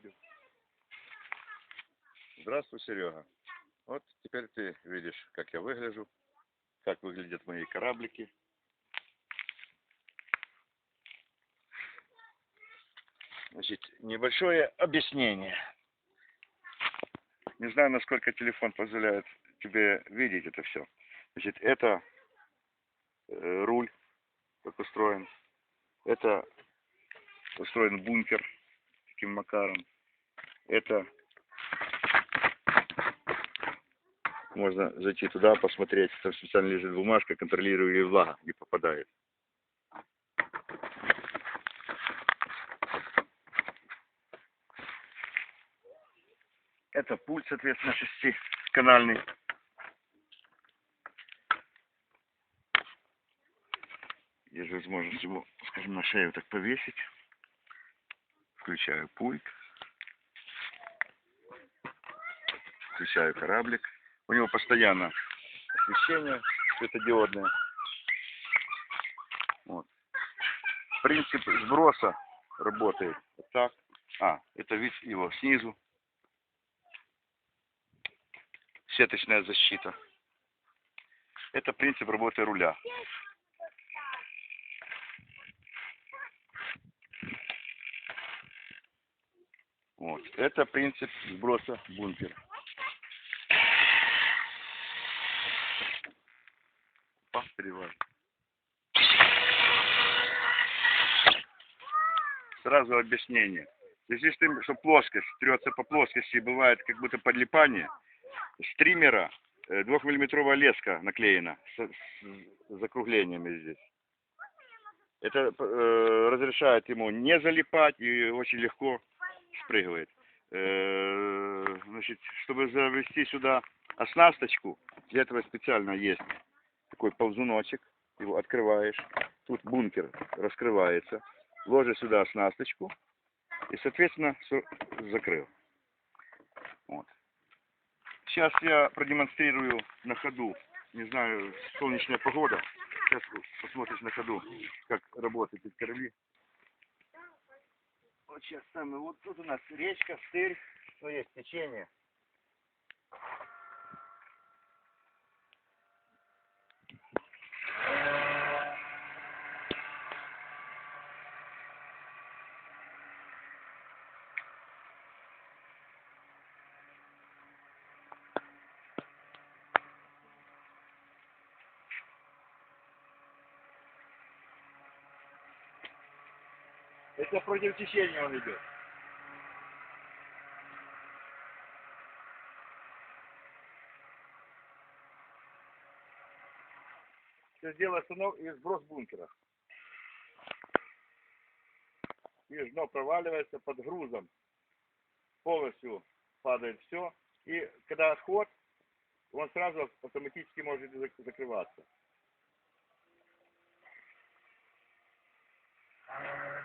идет. Здравствуй, Серега. Вот теперь ты видишь, как я выгляжу, как выглядят мои кораблики. Значит, небольшое объяснение. Не знаю, насколько телефон позволяет тебе видеть это все. Значит, это э, руль, как устроен. Это устроен бункер таким макаром. Это можно зайти туда, посмотреть. Там специально лежит бумажка, контролирую, или влага не попадает. Это пульт, соответственно, шестиканальный. Есть возможность его, скажем, на шею так повесить. Включаю пульт. Включаю кораблик. У него постоянно освещение светодиодное. Вот. Принцип сброса работает вот так. А, это вид его снизу. Сеточная защита. Это принцип работы руля. Вот. Это принцип сброса бункера. Пах переважно. Сразу объяснение. С тем, что плоскость трется по плоскости, бывает как будто подлипание, стримера э, двухмиллиметровая леска наклеена с, с закруглениями здесь. Это э, разрешает ему не залипать и очень легко спрыгивает. Э, значит, чтобы завести сюда оснасточку, для этого специально есть такой ползуночек, его открываешь, тут бункер раскрывается, ложишь сюда оснасточку и, соответственно, закрыл. Вот. Сейчас я продемонстрирую на ходу, не знаю, солнечная погода, сейчас посмотришь на ходу, как работают эти корабли. Вот сейчас самое, вот тут у нас речка, стырь, но есть течение. Это против течения он идет. Сейчас делаю останов и сброс бункера. И дно проваливается под грузом. Полностью падает все. И когда отход, он сразу автоматически может закрываться. Thank you.